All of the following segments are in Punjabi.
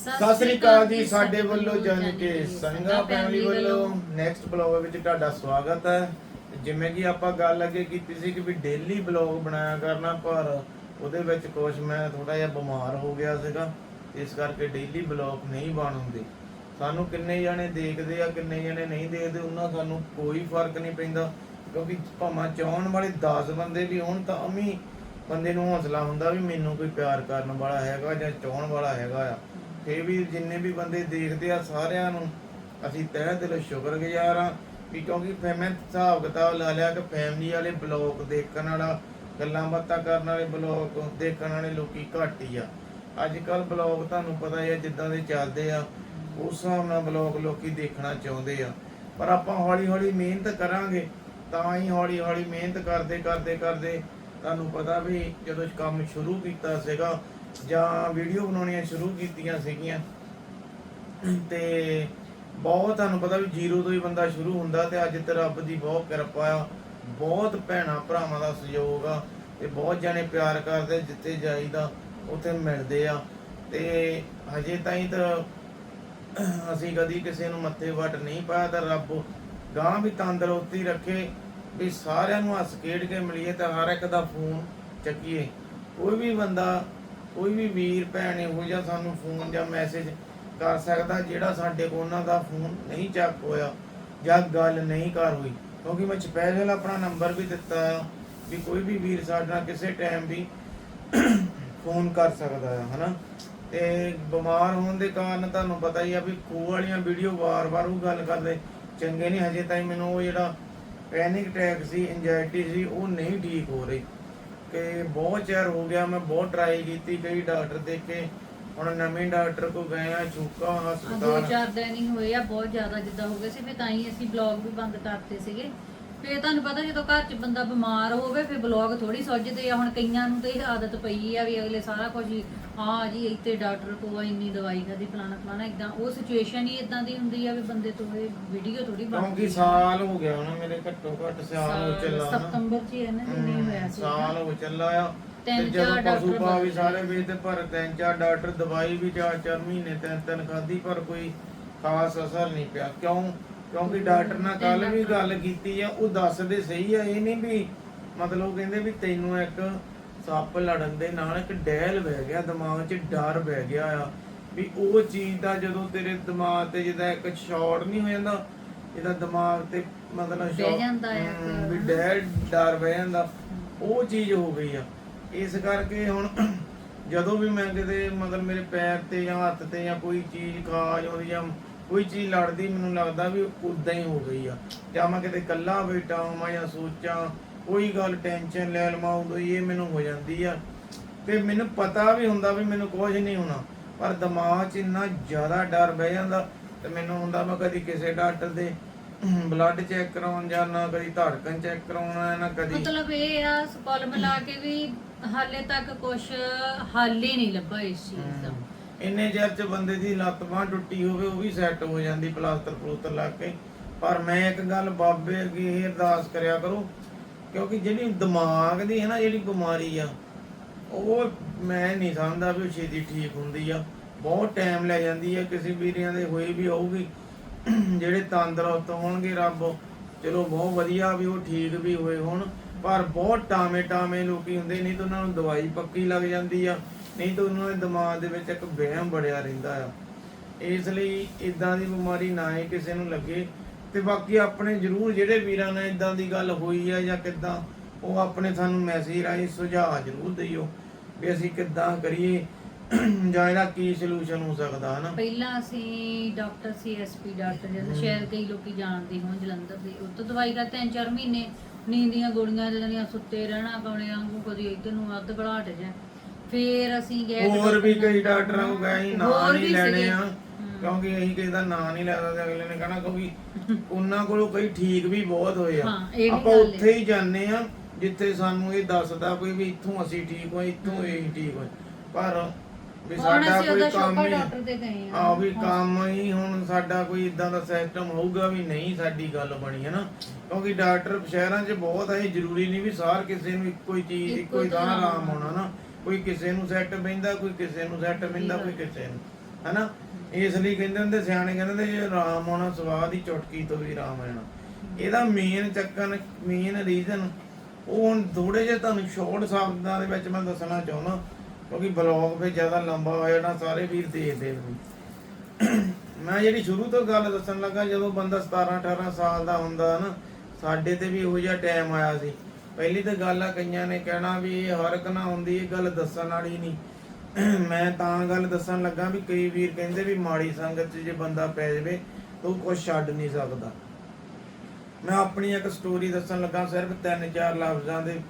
ਸਤਿ ਸ੍ਰੀ ਅਕਾਲ ਜੀ ਸਾਡੇ ਵੱਲੋਂ ਜਾਣ ਕੇ ਸੰਗਾ ਫੈਮਿਲੀ ਵੱਲੋਂ ਨੈਕਸਟ ਬਲੌਗ ਵਿੱਚ ਤੁਹਾਡਾ ਸਵਾਗਤ ਹੈ। ਜਿਵੇਂ ਕਿ ਆਪਾਂ ਗੱਲ ਅੱਗੇ ਕੀਤੀ ਸੀ ਕਿ ਵੀ ਡੇਲੀ ਬਲੌਗ ਬਣਾਇਆ ਕਰਨਾ ਪਰ ਉਹਦੇ ਵਿੱਚ ਕੁਝ ਮੈਂ ਥੋੜਾ ਜਿਹਾ ਬਿਮਾਰ ਹੋ ਗਿਆ ਸੀਗਾ ਇਸ ਕਰਕੇ ਡੇਲੀ ਬਲੌਗ ਨਹੀਂ ਬਣ ਹੁੰਦੇ। ਸਾਨੂੰ ਕਿੰਨੇ ਜਣੇ ਦੇਖਦੇ ਆ ਕਿੰਨੇ ਜਣੇ ਨਹੀਂ ਦੇਖਦੇ ਉਹਨਾਂ ਸਾਨੂੰ ਕੋਈ ਫ਼ਰਕ ਨਹੀਂ ਪੈਂਦਾ ਕਿਉਂਕਿ ਭਾਵੇਂ ਚਾਹਣ ਵਾਲੇ 10 ਬੰਦੇ ਵੀ ਹੋਣ ਤਾਂ ਅਮੀ ਬੰਦੇ ਨੂੰ ਹੌਸਲਾ ਹੁੰਦਾ ਵੀ ਮੈਨੂੰ ਕੋਈ ਪਿਆਰ ਕਰਨ ਵਾਲਾ ਹੈਗਾ ਜਾਂ ਚਾਹਣ ਵਾਲਾ ਹੈਗਾ ਆ। ਫੇਰ ਵੀ ਜਿੰਨੇ ਵੀ ਬੰਦੇ ਦੇਖਦੇ ਆ ਸਾਰਿਆਂ ਨੂੰ ਅਸੀਂ ਤਹਿ ਦਿਲੋਂ ਸ਼ੁਕਰਗੁਜ਼ਾਰ ਆ ਵੀ ਕਿਉਂਕਿ ਫੇ ਹਿਸਾਬ ਕਿਤਾਬ ਲਾ ਲਿਆ ਕਿ ਫੈਮਿਲੀ ਵਾਲੇ ਬਲੌਗ ਦੇਖਣ ਵਾਲਾ, ਗੱਲਾਂ ਬਾਤਾਂ ਕਰਨ ਵਾਲੇ ਬਲੌਗ ਦੇਖਣ ਵਾਲੇ ਲੋਕੀ ਘੱਟ ਹੀ ਆ। ਅੱਜ ਕੱਲ ਬਲੌਗ ਤੁਹਾਨੂੰ ਪਤਾ ਹੀ ਆ, ਜਿੱਦਾਂ ਦੇ ਚੱਲਦੇ ਆ, ਉਸ ਹਿਸਾਬ ਨਾਲ ਬਲੌਗ ਲੋਕੀ ਦੇਖਣਾ ਚਾਹੁੰਦੇ ਆ। ਪਰ ਆਪਾਂ ਹੌਲੀ ਹੌਲੀ ਮਿਹਨਤ ਕਰਾਂਗੇ, ਤਾਂ ਹੀ ਹੌਲੀ ਹੌਲੀ ਮਿਹਨਤ ਕਰਦੇ ਕਰਦੇ ਕਰਦੇ ਤੁਹਾਨੂੰ ਪਤਾ ਵੀ ਜਦੋਂ ਕੰਮ ਸ਼ੁਰੂ ਕੀਤਾ ਸੀਗਾ ਜਾਂ ਵੀਡੀਓ ਬਣਾਉਣੀਆਂ ਸ਼ੁਰੂ ਕੀਤੀਆਂ ਸੀਗੀਆਂ। ਤੇ ਬਹੁਤ ਤੁਹਾਨੂੰ ਪਤਾ ਵੀ ਜ਼ੀਰੋ ਤੋਂ ਹੀ ਬੰਦਾ ਸ਼ੁਰੂ ਹੁੰਦਾ ਤੇ ਅੱਜ ਤੇ ਰੱਬ ਦੀ ਬਹੁਤ ਕਿਰਪਾ ਆ। ਬਹੁਤ ਭੈਣਾ ਭਰਾਵਾਂ ਦਾ ਸਹਿਯੋਗ ਆ ਤੇ ਬਹੁਤ ਜਣੇ ਪਿਆਰ ਕਰਦੇ, ਜਿੱਥੇ ਜਾਈਦਾ, ਉੱਥੇ ਮਿਲਦੇ ਆ। ਤੇ ਹਜੇ ਤਾਈਂ ਤਾਂ ਅਸੀਂ ਕਦੀ ਕਿਸੇ ਨੂੰ ਮੱਥੇ ਵੱਟ ਨਹੀਂ ਪਾਇਆ ਤਾਂ ਰੱਬ ਗਾਂ ਵੀ ਤੰਦਰੁਸਤੀ ਰੱਖੇ, ਵੀ ਸਾਰਿਆਂ ਨੂੰ ਹੱਸ ਖੇਡ ਕੇ ਮਿਲੀਏ ਤਾਂ ਹਰ ਇੱਕ ਦਾ ਫੋਨ ਚੱਕੀਏ। ਕੋਈ ਵੀ ਬੰਦਾ ਕੋਈ ਵੀ ਵੀਰ, ਭੈਣ ਇਹੋ ਜਿਹਾ ਸਾਨੂੰ ਫੋਨ ਜਾਂ ਮੈਸੇਜ ਕਰ ਸਕਦਾ ਜਿਹੜਾ ਸਾਡੇ ਕੋਲ ਉਹਨਾਂ ਦਾ ਫੋਨ ਨਹੀਂ ਚੱਕ ਹੋਇਆ ਜਾਂ ਗੱਲ ਨਹੀਂ ਕਰ ਹੋਈ। ਕਿਉਂਕਿ ਮੈਂ ਸਪੈਸ਼ਲ ਆਪਣਾ ਨੰਬਰ ਵੀ ਦਿੱਤਾ ਆ ਵੀ ਕੋਈ ਵੀ ਵੀਰ ਸਾਡੇ ਨਾਲ ਕਿਸੇ ਟਾਈਮ ਵੀ ਫੋਨ ਕਰ ਸਕਦਾ ਆ, ਹਨਾ? ਤੇ ਬਿਮਾਰ ਹੋਣ ਦੇ ਕਾਰਨ ਤੁਹਾਨੂੰ ਪਤਾ ਹੀ ਆ ਵੀ ਖੂਹ ਵਾਲੀਆਂ ਵੀਡੀਓ ਵਾਰ-ਵਾਰ ਉਹ ਗੱਲ ਕਰਦੇ। ਚੰਗੇ ਨਹੀਂ ਹਜੇ ਤਾਈਂ ਮੈਨੂੰ ਉਹ ਜਿਹੜਾ ਪੈਨਿਕ ਅਟੈਕ ਸੀ ਐਂਜ਼ਾਇਟੀ ਸੀ, ਉਹ ਨਹੀਂ ਠੀਕ ਹੋ ਰਹੀ। ਕਿ ਬਹੁਤ ਚਿਰ ਹੋ ਗਿਆ ਮੈਂ ਬਹੁਤ ਟਰਾਈ ਕੀਤੀ ਕਈ ਡਾਕਟਰ ਦੇਖੇ ਹੁਣ ਨਵੇਂ ਡਾਕਟਰ ਕੋ ਗਏ ਆ ਚੂਕਾ ਆਹ ਦੋ ਹਸਪਤਾਲ। ਚਾਰ ਦਿਨ ਹੀ ਹੋਏ ਆ ਬਹੁਤ ਜ਼ਿਆਦਾ ਜਿੱਦਾਂ ਹੋ ਗਏ ਸੀ ਫਿਰ ਤਾਂ ਹੀ ਅਸੀਂ ਬਲੌਗ ਵੀ ਬੰਦ ਕਰਤੇ ਸੀਗੇ। ਫਿਰ ਤੁਹਾਨੂੰ ਪਤਾ ਜਦੋਂ ਘਰ 'ਚ ਬੰਦਾ ਬਿਮਾਰ ਹੋਵੇ ਫਿਰ ਬਲੌਗ ਥੋੜੀ ਸੁੱਝਦੇ ਆ। ਹੁਣ ਕਈਆਂ ਨੂੰ ਤਾਂ ਇਹ ਆਦਤ ਪਈ ਆ ਵੀ ਅਗਲੇ ਸਾਰਾ ਕੁਝ ਹੀ ਆ ਜੀ ਇੱਥੇ ਡਾਕਟਰ ਕੋਲ ਇੰਨੀ ਦਵਾਈ ਖਾਦੀ ਫਲਾਣਾ ਫਲਾਣਾ ਇਦਾਂ ਉਹ ਸਿਚੁਏਸ਼ਨ ਹੀ ਇਦਾਂ ਦੀ ਹੁੰਦੀ ਆ ਵੀ ਬੰਦੇ ਤੋਂ ਇਹ ਵੀਡੀਓ ਥੋੜੀ ਕਿਉਂਕਿ ਬਣਦੀ ਸਾਲ ਹੋ ਗਿਆ ਹੁਣ ਮੇਰੇ ਘੱਟੋ ਘੱਟ ਸਾਲ ਹੋ ਚੱਲਾ ਨਾ। ਸਤੰਬਰ 'ਚ ਹੀ ਹੈ ਨਾ ਜਿੰਨੇ ਹੋਇਆ ਸੀ ਸਾਲ ਹੋ ਚੱਲਾ ਆ। ਤੇ ਤਿੰਨ ਜਦੋਂ ਚਾਰ ਪਸ਼ੂ ਡਾਕਟਰ ਪਾ ਵੀ। ਸਾਰੇ ਵੇਚਦੇ ਪਰ ਤਿੰਨ ਚਾਰ ਡਾਕਟਰ ਦਵਾਈ ਵੀ ਚਾਰ ਚਾਰ ਮਹੀਨੇ ਤਿੰਨ ਤਿੰਨ ਖਾਦੀ ਪਰ ਕੋਈ ਖਾਸ ਅਸਰ ਨਹੀਂ ਪਿਆ। ਕਿਉਂ? ਕਿਉਂਕਿ ਡਾਕਟਰ ਨਾਲ ਕੱਲ ਵੀ ਗੱਲ ਕੀਤੀ ਆ ਉਹ ਦੱਸਦੇ ਸਹੀ ਆ ਇਹ ਨਹੀਂ ਵੀ ਮਤਲਬ ਉਹ ਕਹਿੰਦੇ ਵੀ ਤੈਨੂੰ ਇੱਕ ਸੱਪ ਲੜਨ ਦੇ ਨਾਲ ਇੱਕ ਡੈਲ ਬਹਿ ਗਿਆ ਦਿਮਾਗ 'ਚ ਡਰ ਬਹਿ ਗਿਆ ਆ ਵੀ ਉਹ ਚੀਜ਼ ਦਾ ਜਦੋਂ ਤੇਰੇ ਦਿਮਾਗ ਤੇ ਜਿਹਦਾ ਇੱਕ ਸ਼ਾਟ ਨਹੀਂ ਹੋ ਜਾਂਦਾ ਇਹਦਾ ਦਿਮਾਗ ਤੇ ਮਤਲਬ ਬਹਿ ਜਾਂਦਾ ਆ ਵੀ ਡਰ ਡਰ ਬਹਿ ਜਾਂਦਾ ਉਹ ਚੀਜ਼ ਹੋ ਗਈ ਆ। ਇਸ ਕਰਕੇ ਹੁਣ ਜਦੋਂ ਵੀ ਮੈਂ ਕਿਤੇ ਮਤਲਬ ਮੇਰੇ ਪੈਰ ਤੇ ਜਾਂ ਹੱਥ ਤੇ ਜਾਂ ਕੋਈ ਚੀਜ਼ ਖਾ ਜਾਂਦੀ ਜਾਂ ਕੋਈ ਚੀਜ਼ ਲੜਦੀ ਮੈਨੂੰ ਲੱਗਦਾ ਵੀ ਉਦਾਂ ਹੀ ਹੋ ਗਈ ਆ। ਜਾਂ ਮੈਂ ਕਿਤੇ ਇਕੱਲਾ ਬੈਠਾ ਹਾਂ ਜਾਂ ਸੋਚਾਂ ਕੋਈ ਗੱਲ ਟੈਨਸ਼ਨ ਲੈ ਲਵਾਂ ਉਦੋਂ ਇਹ ਮੈਨੂੰ ਹੋ ਜਾਂਦੀ ਆ। ਤੇ ਮੈਨੂੰ ਪਤਾ ਵੀ ਹੁੰਦਾ ਵੀ ਮੈਨੂੰ ਕੁਝ ਨਹੀਂ ਹੋਣਾ ਪਰ ਦਿਮਾਗ 'ਚ ਇੰਨਾ ਜ਼ਿਆਦਾ ਡਰ ਬਹਿ ਜਾਂਦਾ ਤੇ ਮੈਨੂੰ ਹੁੰਦਾ ਮੈਂ ਕਦੀ ਕਿਸੇ ਡਾਕਟਰ ਦੇ ਬਲੱਡ ਚੈੱਕ ਕਰਾਉਣ ਜਾਣਾ ਕਦੀ ਧੜਕਣ ਚੈੱਕ ਕਰਾਉਣਾ ਨਾ ਕਦੀ ਮਤਲਬ ਇਹ ਆ ਕੁੱਲ ਮਿਲਾ ਕੇ ਵੀ ਹਾਲੇ ਤੱਕ ਕੁਝ ਹੱਲ ਹੀ ਨਹੀਂ ਲੱਭਾ ਇਸ ਚੀਜ਼ ਦਾ। ਇੰਨੇ ਚਿਰ ਚ ਬੰਦੇ ਦੀ ਲੱਤ ਬਾਂਹ ਟੁੱਟੀ ਹੋਵੇ, ਉਹ ਵੀ ਸੈੱਟ ਹੋ ਜਾਂਦੀ ਪਲਾਸਟਰ ਪਲੂਸਟਰ ਲਾ ਕੇ। ਪਰ ਮੈਂ ਇੱਕ ਗੱਲ ਬਾਬੇ ਅੱਗੇ ਇਹ ਅਰਦਾਸ ਕਰਿਆ ਕਰੋ, ਕਿਉਂਕਿ ਜਿਹੜੀ ਦਿਮਾਗ ਦੀ ਹੈ ਨਾ, ਜਿਹੜੀ ਬਿਮਾਰੀ ਆ, ਉਹ ਮੈਂ ਨਹੀਂ ਸਮਝਦਾ ਵੀ ਉਹ ਛੇਤੀ ਠੀਕ ਹੁੰਦੀ ਆ। ਬਹੁਤ ਟਾਈਮ ਲੈ ਜਾਂਦੀ ਆ, ਕਿਸੇ ਵੀਰਿਆਂ ਦੇ ਹੋਈ ਵੀ ਹੋਊਗੀ ਜਿਹੜੇ ਤੰਦਰੁਸਤ ਹੋਣਗੇ ਰੱਬ, ਚਲੋ ਬਹੁਤ ਵਧੀਆ ਵੀ ਉਹ ਠੀਕ ਵੀ ਹੋਏ ਹੋਣ, ਪਰ ਬਹੁਤ ਟਾਵੇਂ ਟਾਵੇਂ ਲੋਕੀ ਹੁੰਦੇ ਨਹੀਂ ਤਾਂ ਉਹਨਾਂ ਨੂੰ ਦਵਾਈ ਪੱਕੀ ਲੱਗ ਜਾਂਦੀ ਆ। ਨਹੀਂ ਤਾਂ ਉਹਨਾਂ ਦੇ ਦਿਮਾਗ ਦੇ ਵਿੱਚ ਇੱਕ ਵਹਿਮ ਬੜਿਆ ਰਹਿੰਦਾ ਆ। ਇਸ ਲਈ ਇਦਾਂ ਦੀ ਬਿਮਾਰੀ ਨਾ ਹੀ ਕਿਸੇ ਨੂੰ ਲੱਗੇ ਤੇ ਬਾਕੀ ਆਪਣੇ ਜਰੂਰ ਜਿਹੜੇ ਵੀਰਾਂ ਨਾਲ ਇਦਾਂ ਦੀ ਗੱਲ ਹੋਈ ਆ ਜਾਂ ਕਿਦਾਂ ਉਹ ਆਪਣੇ ਸਾਨੂੰ ਮੈਸੇਜ ਰਾਹੀਂ ਸੁਝਾਅ ਜਰੂਰ ਦਿਓ ਵੀ ਅਸੀਂ ਕਿੱਦਾਂ ਕਰੀਏ ਜਾਂ ਇਹਦਾ ਕੀ ਸੋਲੂਸ਼ਨ ਹੋ ਸਕਦਾ ਹਨਾ? ਪਹਿਲਾਂ ਅਸੀਂ ਡਾਕਟਰ ਸੀਐਸਪੀ ਡਾਕਟਰ ਜਿਹਦੇ ਸ਼ਾਇਦ ਕਈ ਲੋਕੀ ਜਾਣਦੇ ਹੋਣ ਜਲੰਧਰ ਦੇ ਉਹ ਤੋਂ ਦਵਾਈ ਦਾ ਤਿੰਨ ਚਾਰ ਮਹੀਨੇ ਨੀਂਦ ਦੀਆਂ ਗੋਲੀਆਂ ਦੇਣੀਆਂ ਸੁੱਤੇ ਰਹਿਣਾ ਕੌਣੇ ਵਾਂਗੂ ਕਦੀ ਇੱਧਰ ਨੂੰ ਅੱਧ ਘਲਾਟ ਜਾ ਫੇਰ ਅਸੀਂ ਗਏ ਹੋਰ ਵੀ ਕਈ ਡਾਕਟਰਾਂ ਕੋ ਗਏ ਨਾਂ ਹੋਰ ਨਹੀਂ ਵੀ ਲੈਣੇ ਸੀਗੇ। ਆ। ਕਿਉਂਕਿ ਅਸੀਂ ਕਿਸੇ ਦਾ ਨਾਂ ਨਹੀਂ ਲੈਦਾ ਤੇ ਅਗਲੇ ਨੇ ਕਹਣਾ ਕਿਉਂਕਿ ਉਹਨਾਂ ਕੋਲੋਂ ਕਈ ਠੀਕ ਵੀ ਬਹੁਤ ਹੋਏ ਆ। ਹਾਂ, ਇਹ ਵੀ ਆਪਾਂ ਗੱਲ ਉੱਥੇ ਹੀ। ਜਾਂਦੇ ਆ ਜਿੱਥੇ ਸਾਨੂੰ ਇਹ ਦੱਸਦਾ ਕੋਈ ਵੀ ਇੱਥੋਂ ਅਸੀਂ ਠੀਕ ਹੋਏ ਇੱਥੋਂ ਇਹ ਠੀਕ ਹੋਏ। ਪਰ ਵੀ ਹੁਣ ਸਾਡਾ ਅਸੀਂ ਕੋਈ ਕੰਮ ਸ਼ੋਭਾ ਹੀ ਡਾਕਟਰ ਦੇ ਗਏ ਆ। ਆ ਵੀ ਕੰਮ ਹੀ ਹੁਣ ਸਾਡਾ ਕੋਈ ਇਦਾਂ ਦਾ ਸਿਸਟਮ ਹੋਊਗਾ ਵੀ ਨਹੀਂ ਸਾਡੀ ਗੱਲ ਬਣੀ ਹੈ ਨਾ ਕਿਉਂਕਿ ਡਾਕਟਰ ਸ਼ਹਿਰਾਂ 'ਚ ਬਹੁਤ ਹੈ ਜ਼ਰੂਰੀ ਨਹੀਂ ਵੀ ਸਾਰ ਕਿਸੇ ਨੂੰ ਇੱਕੋ ਹੀ ਚੀਜ਼ ਇੱਕੋ ਇੱਕੋ ਹੀ ਤਰ੍ਹਾਂ ਆਰਾਮ ਹੋਣਾ ਨਾ ਕੋਈ ਕਿਸੇ ਨੂੰ ਸੈੱਟ ਬੈਂਦਾ ਕੋਈ ਕਿਸੇ ਨੂੰ ਸੈੱਟ ਬੈਂਦਾ ਕੋਈ ਕਿਸੇ ਨੂੰ ਹਨਾ? ਇਸ ਲਈ ਕਹਿੰਦੇ ਹੁੰਦੇ ਸਿਆਣੇ ਕਹਿੰਦੇ ਹੁੰਦੇ ਜੇ ਰਾਮ ਆਉਣਾ ਸਵਾਦ ਹੀ ਚੁਟਕੀ ਤੋਂ ਵੀ ਰਾਮ ਆਣਾ ਇਹਦਾ ਮੇਨ ਚੱਕਰ ਮੇਨ ਰੀਜ਼ਨ ਉਹ ਹੁਣ ਥੋੜੇ ਜਿਹਾ ਤੁਹਾਨੂੰ ਸ਼ਾਰਟ ਸ਼ਬਦਾਂ ਦੇ ਵਿੱਚ ਮੈਂ ਦੱਸਣਾ ਚਾਹੁੰਦਾ ਕਿਉਂਕਿ ਬਲੌਗ ਫੇ ਜ਼ਿਆਦਾ ਲੰਬਾ ਹੋ ਜਾਣਾ ਸਾਰੇ ਵੀਰ ਦੇਖਦੇ ਨੇ ਮੈਂ ਜਿਹੜੀ ਸ਼ੁਰੂ ਤੋਂ ਗੱਲ ਦੱਸਣ ਲੱਗਾ ਜਦੋਂ ਬੰਦਾ 17 18 ਸਾਲ ਦਾ ਹੁੰਦਾ ਨਾ ਸਾਡੇ ਤੇ ਵੀ ਇਹੋ ਜਿਹਾ ਟਾਈਮ ਆਇਆ ਸੀ। ਪਹਿਲੀ ਤਾਂ ਗੱਲ ਆ, ਕਈਆਂ ਨੇ ਕਹਿਣਾ ਵੀ ਇਹ ਹਰ ਇੱਕ ਨਾ ਹੁੰਦੀ ਇਹ ਗੱਲ ਦੱਸਣ ਵਾਲੀ ਨਹੀਂ। ਮੈਂ ਤਾਂ ਗੱਲ ਦੱਸਣ ਲੱਗਾ ਵੀ ਕਈ ਵੀਰ ਕਹਿੰਦੇ ਵੀ ਮਾੜੀ ਸੰਗਤ 'ਚ ਜੇ ਬੰਦਾ ਪੈ ਜਾਵੇ ਤਾਂ ਉਹ ਕੁਝ ਛੱਡ ਨਹੀਂ ਸਕਦਾ। ਮੈਂ ਆਪਣੀ ਇੱਕ ਸਟੋਰੀ ਦੱਸਣ ਲੱਗਾ ਸਿਰਫ 3-4 ਲਫ਼ਜ਼ਾਂ ਦੇ,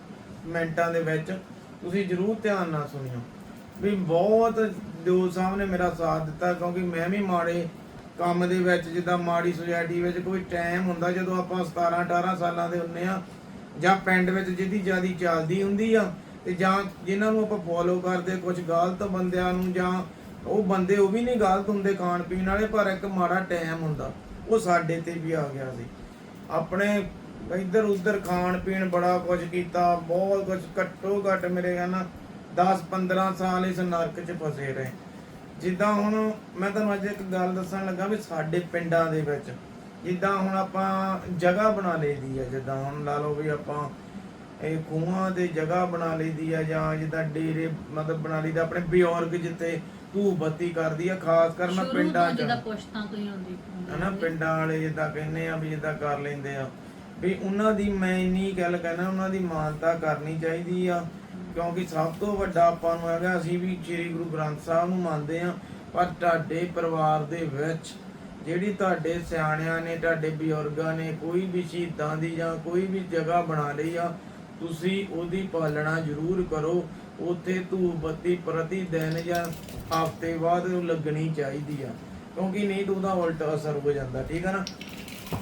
ਮਿੰਟਾਂ ਦੇ ਵਿੱਚ। ਤੁਸੀਂ ਜਰੂਰ ਧਿਆਨ ਨਾਲ ਸੁਣਿਓ। ਵੀ ਬਹੁਤ ਜੋ ਸਾਹਿਬ ਨੇ ਮੇਰਾ ਸਾਥ ਦਿੱਤਾ, ਕਿਉਂਕਿ ਮੈਂ ਵੀ ਮਾੜੇ ਕੰਮ ਦੇ ਵਿੱਚ, ਜਿੱਦਾਂ ਮਾੜੀ ਸੁਸਾਇਟੀ ਵਿੱਚ ਕੋਈ ਟਾਈਮ ਹੁੰਦਾ, ਜਦੋਂ ਆਪਾਂ 17 18 ਸਾਲਾਂ ਦੇ ਹੁੰਨੇ ਆ ਜਾਂ ਪਿੰਡ ਵਿੱਚ ਜਿਹਦੀ ਜਿਆਦੀ ਚੱਲਦੀ ਹੁੰਦੀ ਆ, ਤੇ ਜਾਂ ਜਿਨ੍ਹਾਂ ਨੂੰ ਆਪਾਂ ਫੋਲੋ ਕਰਦੇ ਕੁਝ ਗਲਤ ਬੰਦਿਆਂ ਨੂੰ ਜਾਂ ਉਹ ਬੰਦੇ ਉਹ ਵੀ ਨਹੀਂ ਗਲਤ ਹੁੰਦੇ ਖਾਣ ਪੀਣ ਵਾਲੇ, ਪਰ ਇੱਕ ਮਾੜਾ ਟਾਈਮ ਹੁੰਦਾ। ਉਹ ਸਾਡੇ ਤੇ ਵੀ ਆ ਗਿਆ ਸੀ। ਆਪਣੇ ਇੱਧਰ ਉੱਧਰ ਖਾਣ ਪੀਣ ਬੜਾ ਕੁਝ ਕੀਤਾ, ਬਹੁਤ ਕੁਝ ਘੱਟੋ ਘੱਟ ਮੇਰੇ ਕਹਿੰਦਾ 10 15 ਸਾਲ ਇਸ ਨਰਕ 'ਚ ਫਸੇ ਰਹੇ। ਜਿੱਦਾਂ ਹੁਣ ਮੈਂ ਤੁਹਾਨੂੰ ਅੱਜ ਇੱਕ ਗੱਲ ਦੱਸਣ ਲੱਗਾ ਵੀ ਸਾਡੇ ਪਿੰਡਾਂ ਦੇ ਵਿੱਚ ਜਿੱਦਾਂ ਹੁਣ ਆਪਾਂ ਜਗ੍ਹਾ ਬਣਾ ਲਈਦੀ ਆ ਜਿੱਦਾਂ ਹੁਣ ਲਾ ਲਓ ਵੀ ਆਪਾਂ ਇਹ ਖੂਹਾਂ ਦੇ ਜਗ੍ਹਾ ਬਣਾ ਲਈਦੀ ਆ ਜਾਂ ਜਿੱਦਾਂ ਡੇਰੇ ਮਤਲਬ ਬਣਾ ਲਈਦਾ ਆਪਣੇ ਬਜ਼ੁਰਗ ਜਿੱਤੇ ਧੂਪ ਬੱਤੀ ਕਰਦੀ ਆ ਖਾਸ ਕਰ ਸ਼ੁਰੂ ਪਿੰਡਾਂ 'ਚ ਜਿੱਦਾਂ ਪੁਸ਼ਤਾਂ ਤੋਂ ਹੀ ਹੁੰਦੀ ਹਨਾ ਪਿੰਡਾਂ ਵਾਲੇ ਜਿੱਦਾਂ ਕਹਿੰਦੇ ਆ ਵੀ ਜਿੱਦਾਂ ਕਰ ਲੈਂਦੇ ਆ। ਵੀ ਉਹਨਾਂ ਦੀ ਮੈਂ ਇੰਨੀ ਗੱਲ ਕਹਿਣਾ ਉਹਨਾਂ ਦੀ ਮਾਨਤਾ ਕਰਨੀ ਚਾਹੀਦੀ ਆ। ਕਿਉਂਕਿ ਸਭ ਤੋਂ ਵੱਡਾ ਆਪਾਂ ਨੂੰ ਹੈਗਾ ਅਸੀਂ ਵੀ ਸ੍ਰੀ ਗੁਰੂ ਗ੍ਰੰਥ ਸਾਹਿਬ ਨੂੰ ਮੰਨਦੇ ਆ ਪਰ ਤੁਹਾਡੇ ਪਰਿਵਾਰ ਦੇ ਵਿੱਚ ਜਿਹੜੀ ਤੁਹਾਡੇ ਸਿਆਣਿਆਂ ਨੇ, ਤੁਹਾਡੇ ਬਜ਼ੁਰਗਾਂ ਨੇ ਕੋਈ ਵੀ ਸ਼ਹੀਦਾਂ ਦੀ ਜਾਂ ਕੋਈ ਵੀ ਜਗ੍ਹਾ ਬਣਾ ਲਈ ਆ, ਤੁਸੀਂ ਉਹਦੀ ਪਾਲਣਾ ਜ਼ਰੂਰ ਕਰੋ। ਉੱਥੇ ਧੂਪ ਬੱਤੀ ਪ੍ਰਤੀ ਦਿਨ ਜਾਂ ਹਫ਼ਤੇ ਬਾਅਦ ਉਹ ਲੱਗਣੀ ਚਾਹੀਦੀ ਆ। ਕਿਉਂਕਿ ਨਹੀਂ ਤਾਂ ਉਹਦਾ ਉਲਟ ਅਸਰ ਹੋ ਜਾਂਦਾ, ਠੀਕ ਹੈ ਨਾ?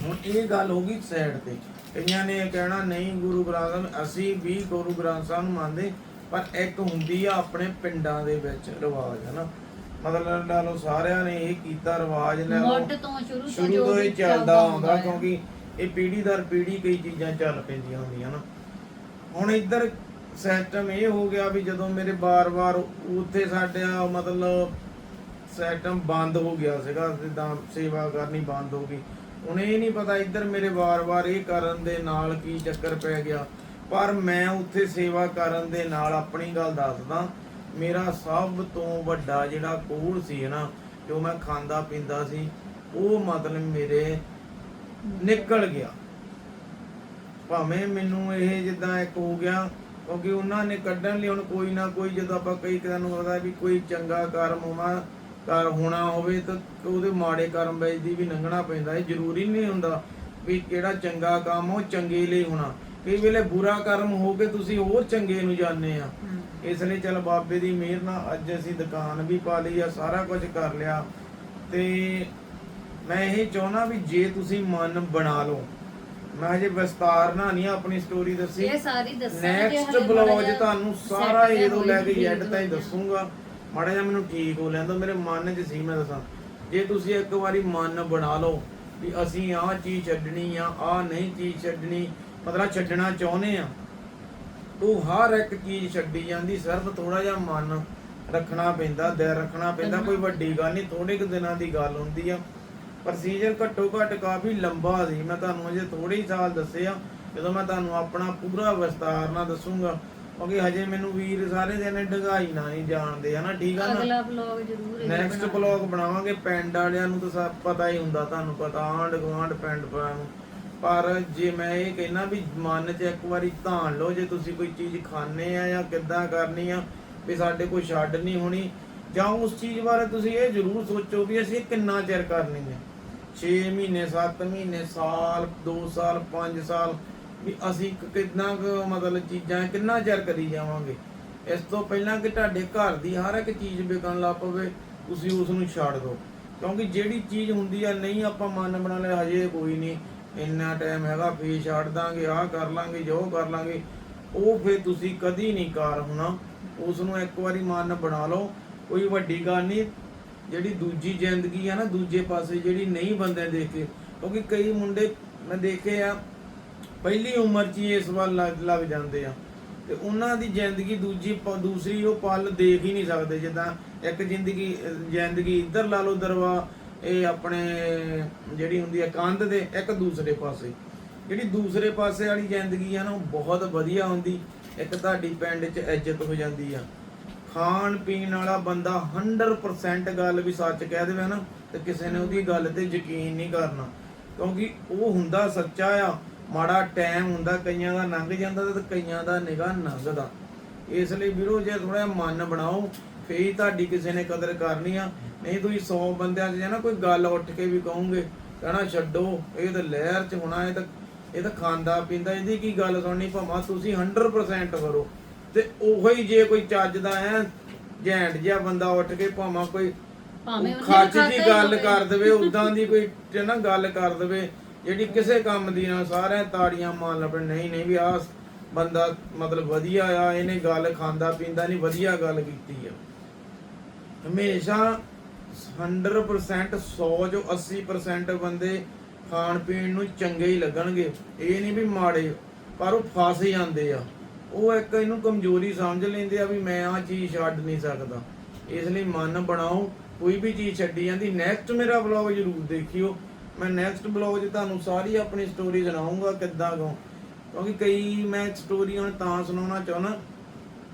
ਹੁਣ ਇਹ ਗੱਲ ਹੋ ਗਈ ਸਾਈਡ ਤੇ। ਕਈਆਂ ਨੇ ਕਹਿਣਾ, ਨਹੀਂ ਗੁਰੂ ਗ੍ਰੰਥ ਸਾਹਿਬ, ਅਸੀਂ ਵੀ ਗੁਰੂ ਗ੍ਰੰਥ ਸਾਹਿਬ ਨੂੰ ਮੰਨਦੇ, ਪਰ ਇੱਕ ਹੁੰਦੀ ਆ ਆਪਣੇ ਪਿੰਡਾਂ ਦੇ ਵਿੱਚ ਰਿਵਾਜ, ਹੈ ਨਾ? ਮਤਲਬ ਲਾ ਲਓ ਸਾਰਿਆਂ ਨੇ ਇਹ ਕੀਤਾ ਰਿਵਾਜ ਲੈ ਲਓ। ਮੁੱਢ ਤੋਂ ਸ਼ੁਰੂ ਤੋਂ ਸ਼ੁਰੂ ਜੋ ਤੋਂ ਇਹ ਚੱਲਦਾ ਆਉਂਦਾ। ਕਿਉਂਕਿ ਇਹ ਪੀੜ੍ਹੀ ਦਰ ਪੀੜ੍ਹੀ ਕਈ ਚੀਜ਼ਾਂ ਚੱਲ ਪੈਂਦੀਆਂ ਹੁੰਦੀਆਂ ਨਾ। ਹੁਣ ਇੱਧਰ ਸਿਸਟਮ ਇਹ ਹੋ ਗਿਆ ਵੀ ਜਦੋਂ ਮੇਰੇ ਬਾਰ-ਬਾਰ ਉੱਥੇ ਸਾਡਾ ਮਤਲਬ ਸਿਸਟਮ ਬੰਦ ਹੋ ਗਿਆ ਸੀਗਾ ਜਿੱਦਾਂ ਸੇਵਾ ਕਰਨੀ ਬੰਦ ਹੋ ਗਈ। ਹੁਣ ਇਹ ਨਹੀਂ ਪਤਾ ਇੱਧਰ ਮੇਰੇ ਵਾਰ-ਵਾਰ ਇਹ ਕਰਨ ਦੇ ਨਾਲ ਕੀ ਚੱਕਰ ਪੈ ਗਿਆ। ਪਰ ਮੈਂ ਉੱਥੇ ਸੇਵਾ ਕਰਨ ਦੇ ਨਾਲ ਆਪਣੀ ਗੱਲ ਦੱਸਦਾ। ਮੇਰਾ ਸਭ ਤੋਂ ਵੱਡਾ ਜਿਹੜਾ ਕੋਲ ਸੀ ਨਾ, ਜੋ ਮੈਂ ਖਾਂਦਾ ਪੀਂਦਾ ਸੀ, ਉਹ ਮਤਲਬ ਮੇਰੇ ਨਿਕਲ ਗਿਆ। ਭਾਵੇਂ ਮੈਨੂੰ ਇਹ ਜਿੱਦਾਂ ਇੱਕ ਹੋ ਗਿਆ, ਕਿਉਂਕਿ ਉਹਨਾਂ ਨੇ ਕੱਢਣ ਲਈ ਹੁਣ ਕੋਈ ਨਾ ਕੋਈ, ਜਦੋਂ ਆਪਾਂ ਕਈ ਕਿਦਾਂ ਨੂੰ ਪਤਾ ਵੀ ਕੋਈ ਚੰਗਾ ਕਰਮ ਹੋਣਾ ਕਰ ਹੋਣਾ ਹੋਵੇ, ਤਾਂ ਉਹਦੇ ਮਾੜੇ ਕਰਮ ਵਿੱਚ ਦੀ ਵੀ ਲੰਘਣਾ ਪੈਂਦਾ। ਇਹ ਜ਼ਰੂਰੀ ਨਹੀਂ ਹੁੰਦਾ ਵੀ ਕਿਹੜਾ ਚੰਗਾ ਕੰਮ ਉਹ ਚੰਗੇ ਲਈ ਹੋਣਾ। ਕਈ ਵੇਲੇ ਬੁਰਾ ਕਰਮ ਹੋ ਕੇ ਤੁਸੀਂ ਹੋਰ ਚੰਗੇ ਨੂੰ ਜਾਣਦੇ ਆ। ਇਸ ਲਈ ਚਲ ਬਾਬੇ ਦੀ ਮਿਹਰ ਨਾਲ ਅੱਜ ਅਸੀਂ ਦੁਕਾਨ ਵੀ ਪਾ ਲਈ ਆ ਸਾਰਾ ਕੁਝ ਕਰ ਲਿਆ। ਤੇ ਮੈਂ ਇਹ ਚਾਹੁੰਦਾ ਵੀ ਜੇ ਤੁਸੀਂ ਮਨ ਬਣਾ ਲਓ। ਮੈਂ ਹਜੇ ਵਿਸਤਾਰ ਨਾਲ ਨਹੀਂ ਆਪਣੀ ਸਟੋਰੀ ਦੱਸੀ। ਇਹ ਸਾਰੀ ਦੱਸਾਂਗੇ ਨੈਕਸਟ ਬਲੌਗ ਤੁਹਾਨੂੰ ਸਾਰਾ ਇਹ ਤੋਂ ਲੈ ਕੇ ਐਡ ਤਾਈਂ ਦੱਸੂਗਾ। ਮਾੜਾ ਜਿਹਾ ਮੈਨੂੰ ਠੀਕ ਹੋ ਲੈਂਦਾ ਮੇਰੇ ਮਨ 'ਚ ਸੀ ਮੈਂ ਦੱਸਾਂ। ਜੇ ਤੁਸੀਂ ਇੱਕ ਵਾਰੀ ਮਨ ਬਣਾ ਲਓ ਵੀ ਅਸੀਂ ਆਹ ਚੀਜ਼ ਛੱਡਣੀ ਆ ਆਹ ਨਹੀਂ ਚੀਜ਼ ਛੱਡਣੀ ਮਤਲਬ ਛੱਡਣਾ ਚਾਹੁੰਦੇ ਆ ਤੂੰ ਹਰ ਇੱਕ ਚੀਜ਼ ਛੱਡੀ ਜਾਂਦੀ ਸਿਰਫ ਥੋੜਾ ਜਿਹਾ ਮਨ ਰੱਖਣਾ ਪੈਂਦਾ ਦਿਲ ਰੱਖਣਾ ਪੈਂਦਾ ਕੋਈ ਵੱਡੀ ਗੱਲ ਨਹੀਂ ਥੋੜੇ ਕੁ ਦਿਨਾਂ ਦੀ ਗੱਲ ਹੁੰਦੀ ਆ। ਪ੍ਰੋਸੀਜਰ ਘੱਟੋ ਘੱਟ ਕਾਫੀ ਲੰਬਾ ਸੀ ਮੈਂ ਤੁਹਾਨੂੰ ਅਜੇ ਥੋੜੇ ਹੀ ਸਾਲ ਦੱਸੇ ਆ ਜਦੋਂ ਮੈਂ ਤੁਹਾਨੂੰ ਆਪਣਾ ਪੂਰਾ ਵਿਸਤਾਰ ਨਾਲ ਦੱਸੂਗਾ ਕਿਉਂਕਿ ਹਜੇ ਮੈਨੂੰ ਵੀਰ ਸਾਰੇ ਜਣੇ ਡਗਾਈ ਨਾ ਨਹੀਂ ਜਾਣਦੇ ਹਨਾ ਠੀਕ ਆ ਨਾ? ਅਗਲਾ ਵਲੌਗ ਜ਼ਰੂਰ ਨੈਕਸਟ। ਬਲੌਗ ਬਣਾਵਾਂਗੇ। ਪਿੰਡ ਵਾਲਿਆਂ ਨੂੰ ਤਾਂ ਸਭ ਪਤਾ ਹੀ ਹੁੰਦਾ ਤੁਹਾਨੂੰ ਪਤਾ ਆਂਢ ਗੁਆਂਢ ਪਿੰਡ ਪਰਾਂ ਨੂੰ। ਪਰ ਜੇ ਮੈਂ ਇਹ ਕਹਿਣਾ ਵੀ ਮਨ 'ਚ ਇੱਕ ਵਾਰੀ ਧਾਨ ਲਓ, ਜੇ ਤੁਸੀਂ ਕੋਈ ਚੀਜ਼ ਖਾਣੇ ਆ ਜਾਂ ਕਿੱਦਾਂ ਕਰਨੀ ਆ, ਵੀ ਸਾਡੇ ਕੋਈ ਛੱਡ ਨਹੀਂ ਹੋਣੀ, ਜਾਂ ਉਸ ਚੀਜ਼ ਬਾਰੇ ਤੁਸੀਂ ਇਹ ਜ਼ਰੂਰ ਸੋਚੋ ਵੀ ਅਸੀਂ ਕਿੰਨਾ ਚਿਰ ਕਰਨੀ ਹੈ 6 ਮਹੀਨੇ 7 ਮਹੀਨੇ, ਸਾਲ 2 ਸਾਲ 5 ਸਾਲ, ਵੀ ਅਸੀਂ ਕ- ਕਿੰਨਾ ਕੁ ਮਤਲਬ ਚੀਜ਼ਾਂ ਕਿੰਨਾ ਚਿਰ ਕਰੀ ਜਾਵਾਂਗੇ। ਇਸ ਤੋਂ ਪਹਿਲਾਂ ਕਿ ਤੁਹਾਡੇ ਘਰ ਦੀ ਹਰ ਇੱਕ ਚੀਜ਼ ਵਿਕਣ ਲੱਗ ਪਵੇ, ਤੁਸੀਂ ਉਸ ਨੂੰ ਛੱਡ ਦਿਓ। ਕਿਉਂਕਿ ਜਿਹੜੀ ਚੀਜ਼ ਹੁੰਦੀ ਆ, ਨਹੀਂ ਆਪਾਂ ਮਨ ਬਣਾ ਲਿਆ, ਹਜੇ ਕੋਈ ਨਹੀਂ। ਇੰਨਾ ਟਾਈਮ ਹੈਗਾ ਫੇਰ ਛੱਡ ਦਾਂਗੇ, ਆਹ ਕਰ ਲਾਂਗੇ, ਜੋ ਕਰ ਲਾਂਗੇ। ਉਹ ਫਿਰ ਤੁਸੀਂ ਕਦੀ ਨਹੀਂ ਕਾਰ ਹੋਣਾ। ਉਸ ਨੂੰ ਇੱਕ ਵਾਰੀ ਮਨ ਬਣਾ ਲਓ, ਕੋਈ ਵੱਡੀ ਗੱਲ ਨਹੀਂ। ਜਿਹੜੀ ਦੂਜੀ ਜ਼ਿੰਦਗੀ ਆ ਨਾ, ਦੂਜੇ ਪਾਸੇ ਜਿਹੜੀ ਨਹੀਂ ਬੰਦੇ ਦੇਖੇ ਕਿਉਂਕਿ ਕਈ ਮੁੰਡੇ ਮੈਂ ਦੇਖੇ ਆ, ਪਹਿਲੀ ਉਮਰ 'ਚ ਹੀ ਇਸ ਵੱਲ ਲੱਗ ਲੱਗ ਜਾਂਦੇ ਆ। ਤੇ ਉਹਨਾਂ ਦੀ ਜ਼ਿੰਦਗੀ ਦੂਜੀ ਪ- ਦੂਸਰੀ ਉਹ ਪਲ ਦੇਖ ਹੀ ਨਹੀਂ ਸਕਦੇ। ਜਿੱਦਾਂ ਇੱਕ ਜ਼ਿੰਦਗੀ ਜ਼ਿੰਦਗੀ ਇੱਧਰ ਲਾ ਲਓ ਦਰਵਾ ਇਹ ਆਪਣੇ ਜਿਹੜੀ ਹੁੰਦੀ ਹੈ ਕੰਧ ਦੇ ਇੱਕ ਦੂਸਰੇ ਪਾਸੇ। ਜਿਹੜੀ ਦੂਸਰੇ ਪਾਸੇ ਵਾਲੀ ਜ਼ਿੰਦਗੀ ਆ ਨਾ, ਉਹ ਬਹੁਤ ਵਧੀਆ ਹੁੰਦੀ। ਇੱਕ ਤੁਹਾਡੀ ਪਿੰਡ 'ਚ ਇੱਜ਼ਤ ਹੋ ਜਾਂਦੀ ਆ। ਖਾਣ ਪੀਣ ਵਾਲਾ ਬੰਦਾ 100% ਗੱਲ ਵੀ ਸੱਚ ਕਹਿ ਦੇਵੇ ਨਾ, ਤੇ ਕਿਸੇ ਨੇ ਉਹਦੀ ਗੱਲ ਤੇ ਯਕੀਨ ਨਹੀਂ ਕਰਨਾ। ਕਿਉਂਕਿ ਉਹ ਹੁੰਦਾ ਸੱਚਾ ਆ, ਮਾੜਾ ਟਾਈਮ ਹੁੰਦਾ, ਕਈਆਂ ਦਾ ਲੰਘ ਜਾਂਦਾ ਤੇ ਕਈਆਂ ਦਾ ਨਿਗਾਹ ਲੰਘਦਾ। ਇਸ ਲਈ ਵੀਰੋ, ਜੇ ਥੋੜਾ ਮਨ ਬਣਾਓ ਫੇਰ ਹੀ ਤੁਹਾਡੀ ਕਿਸੇ ਨੇ ਕਦਰ ਕਰਨੀ ਆ। ਨਹੀਂ ਤੁਸੀਂ 100 ਬੰਦਿਆਂ 'ਚ ਜੇ ਨਾ ਕੋਈ ਗੱਲ ਉੱਠ ਕੇ ਵੀ ਕਹੋਗੇ ਕਹਣਾ ਛੱਡੋ ਇਹ ਤਾਂ ਲਹਿਰ 'ਚ ਹੋਣਾ ਇਹ ਤਾਂ ਇਹ ਤਾਂ ਖਾਂਦਾ ਪੀਂਦਾ ਇਹਦੀ ਕੀ ਗੱਲ ਸੁਣਨੀ? ਭਾਵੇਂ ਤੁਸੀਂ 100% ਕਰੋ। ਤੇ ਉਹੋ ਹੀ ਜੇ ਕੋਈ ਚੱਜਦਾ ਐ ਜੈਂਟ ਜਿਹਾ ਬੰਦਾ ਉੱਠ ਕੇ ਭਾਵੇਂ ਕੋਈ ਭਾਵੇਂ ਜੀ ਹੀ ਗੱਲ। ਕਰ ਦੇਵੇ ਉਦਾਂ ਦੀ ਕੋਈ ਤੇ ਨਾ ਗੱਲ ਕਰ ਦੇਵੇ ਜਿਹੜੀ ਕਿਸੇ ਕੰਮ ਦੀ ਨਾ ਸਾਰਿਆਂ ਤਾੜੀਆਂ ਮਾਰ ਲੱਪਣ ਨਹੀਂ ਨਹੀਂ ਵੀ ਆਹ ਬੰਦਾ ਮਤਲਬ ਵਧੀਆ ਆ ਇਹਨੇ ਗੱਲ ਖਾਂਦਾ ਪੀਂਦਾ ਨਹੀਂ ਵਧੀਆ ਗੱਲ ਕੀਤੀ ਆ। ਹਮੇਸ਼ਾ 100% 100 ਜੋ 80% ਬੰਦੇ ਖਾਣ ਪੀਣ ਨੂੰ ਚੰਗੇ ਹੀ ਲੱਗਣਗੇ। ਇਹ ਨਹੀਂ ਵੀ ਮਾੜੇ, ਪਰ ਉਹ ਫਸ ਜਾਂਦੇ ਆ। ਉਹ ਇੱਕ ਇਹਨੂੰ ਕਮਜ਼ੋਰੀ ਸਮਝ ਲੈਂਦੇ ਆ ਵੀ ਮੈਂ ਆਹ ਚੀਜ਼ ਛੱਡ ਨਹੀਂ ਸਕਦਾ। ਇਸ ਲਈ ਮਨ ਬਣਾਓ, ਕੋਈ ਵੀ ਚੀਜ਼ ਛੱਡੀ ਜਾਂਦੀ। ਨੈਕਸਟ ਮੇਰਾ ਵਲੌਗ ਜ਼ਰੂਰ ਦੇਖਿਓ। ਮੈਂ ਨੈਕਸਟ ਵਲੌਗ 'ਚ ਤੁਹਾਨੂੰ ਸਾਰੀ ਆਪਣੀ ਸਟੋਰੀ ਸੁਣਾਉਂਗਾ ਕਿੱਦਾਂ ਕੋ। ਕਿਉਂਕਿ ਕਈ ਮੈਂ ਸਟੋਰੀ ਹੁਣ ਤਾਂ ਸੁਣਾਉਣਾ ਚਾਹੁੰਦਾ।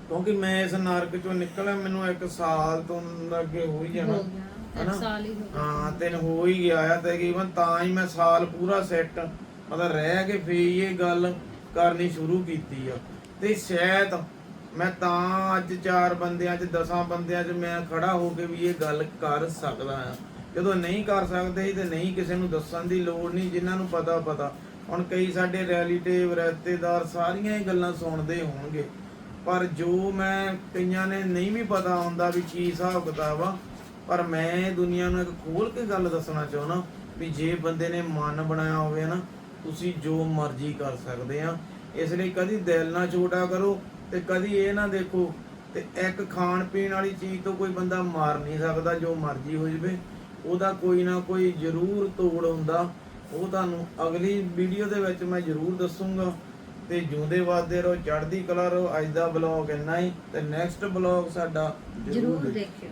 ਕਿਉਂਕਿ ਮੈਂ ਇਸ ਨਰਕ ਚੋਂ ਨਿਕਲਿਆ ਮੈਨੂੰ ਇੱਕ ਸਾਲ ਤੋਂ ਅੱਗੇ ਹੋ ਹੀ ਜਾਣਾ। ਹਨਾ? ਸਾਲ ਹੀ ਹੋ ਗਿਆ। ਹਾਂ ਤਿੰਨ ਹੋ ਹੀ ਗਿਆ ਆ ਤਕਰੀਬਨ ਤਾਂ ਹੀ ਮੈਂ ਸਾਲ ਪੂਰਾ ਸੈੱਟ ਮਤਲਬ ਰਹਿ ਕੇ ਹੀ ਇਹ ਗੱਲ ਕਰਨੀ ਸ਼ੁਰੂ ਕੀਤੀ ਆ। ਤੇ ਸ਼ਾਇਦ ਮੈਂ ਤਾਂ ਅੱਜ ਚਾਰ ਬੰਦਿਆਂ 'ਚ ਦਸਾਂ ਬੰਦਿਆਂ 'ਚ ਮੈਂ ਖੜਾ ਹੋ ਕੇ ਵੀ ਇਹ ਗੱਲ ਕਰ ਸਕਦਾ ਆ। ਜਦੋਂ ਨਹੀਂ ਕਰ ਸਕਦੇ ਤੇ ਨਹੀਂ ਕਿਸੇ ਨੂੰ ਦੱਸਣ ਦੀ ਲੋੜ ਨਹੀਂ ਜਿਨ੍ਹਾਂ ਨੂੰ ਪਤਾ ਪਤਾ ਹੁਣ ਕਈ ਸਾਡੇ ਰਿਐਲਿਟਿਵ ਰਿਸ਼ਤੇਦਾਰ ਸਾਰੀਆਂ ਇਹ ਗੱਲਾਂ ਸੁਣਦੇ ਹੋਣਗੇ। ਪਰ ਜੋ ਮੈਂ ਕਈਆਂ ਨੇ ਨਹੀਂ ਵੀ ਪਤਾ ਹੁੰਦਾ ਵੀ ਕੀ ਹਿਸਾਬ ਕਿਤਾਬ ਆ, ਪਰ ਮੈਂ ਦੁਨੀਆ ਨੂੰ ਇੱਕ ਖੋਲ ਕੇ ਗੱਲ ਦੱਸਣਾ ਚਾਹੁੰਦਾ ਵੀ ਜੇ ਬੰਦੇ ਨੇ ਮਨ ਬਣਾਇਆ ਹੋਵੇ ਨਾ, ਤੁਸੀਂ ਜੋ ਮਰਜ਼ੀ ਕਰ ਸਕਦੇ ਆ। ਇਸ ਲਈ ਕਦੀ ਦਿਲ ਨਾ ਛੋਟਾ ਕਰੋ ਤੇ ਕਦੀ ਇਹ ਨਾ ਦੇਖੋ ਤੇ ਇੱਕ ਖਾਣ ਪੀਣ ਵਾਲੀ ਚੀਜ਼ ਤੋਂ ਕੋਈ ਬੰਦਾ ਮਾਰ ਨਹੀਂ ਸਕਦਾ, ਜੋ ਮਰਜ਼ੀ ਹੋ ਜਵੇ। ਉਹਦਾ ਕੋਈ ਨਾ ਕੋਈ ਜ਼ਰੂਰ ਤੋੜ ਹੁੰਦਾ। ਉਹ ਤੁਹਾਨੂੰ ਅਗਲੀ ਵੀਡੀਓ ਦੇ ਵਿੱਚ ਮੈਂ ਜ਼ਰੂਰ ਦੱਸੂਗਾ। ਤੇ ਜਿਉਂਦੇ ਵਾਦੇ ਰਹੋ ਚੜ੍ਹਦੀ ਕਲਾ ਰਹੋ ਅੱਜ ਦਾ ਬਲੌਗ ਇੰਨਾ ਹੀ ਤੇ ਨੈਕਸਟ ਬਲੌਗ ਸਾਡਾ ਜ਼ਰੂਰ। ਦੇਖਿਓ